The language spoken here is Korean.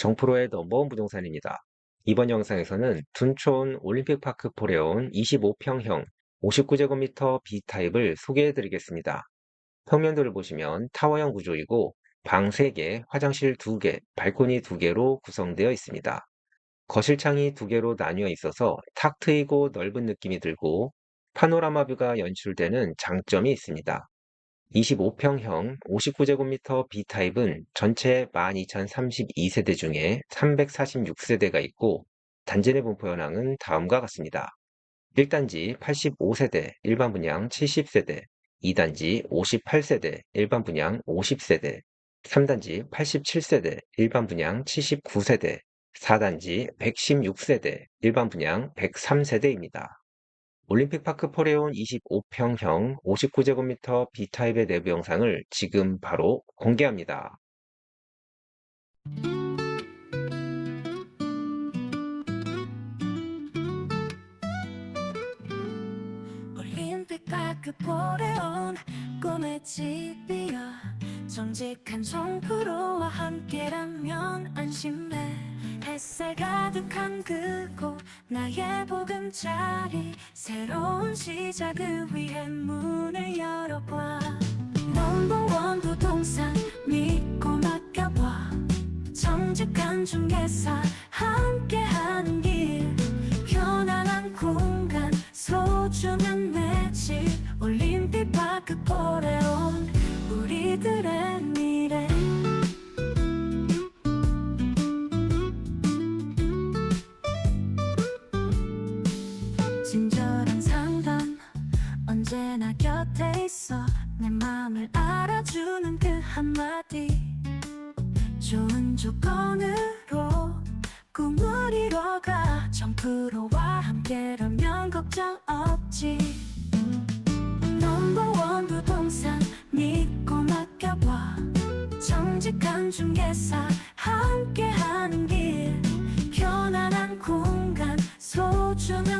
정프로의 넘버원 부동산입니다. 이번 영상에서는 둔촌 올림픽파크 포레온 25평형 59제곱미터 B타입을 소개해 드리겠습니다. 평면도를 보시면 타워형 구조이고 방 3개, 화장실 2개, 발코니 2개로 구성되어 있습니다. 거실창이 2개로 나뉘어 있어서 탁 트이고 넓은 느낌이 들고 파노라마 뷰가 연출되는 장점이 있습니다. 25평형 59제곱미터 B타입은 전체 12,032세대 중에 346세대가 있고 단지 내 분포 현황은 다음과 같습니다. 1단지 85세대 일반 분양 70세대, 2단지 58세대 일반 분양 50세대, 3단지 87세대 일반 분양 79세대, 4단지 116세대 일반 분양 103세대입니다. 올림픽파크 포레온 25평형 59제곱미터 B타입의 내부 영상을 지금 바로 공개합니다. 올림픽파크 포레온 꿈의 집이여 정직한 정프로와 함께라면 안심해 햇살 가득한 그곳 나의 보금자리 새로운 시작을 위해 문을 열어봐. 넘버원 부동산 믿고 맡겨봐. 정직한 중개사 함께하는 길 편안한 공 있어. 내 맘을 알아주는 그 한마디. 좋은 조건으로 꿈을 이뤄가. 정프로와 함께라면 걱정 없지. 넘버원 부동산 믿고 맡겨봐. 정직한 중개사 함께하는 길. 편안한 공간 소중한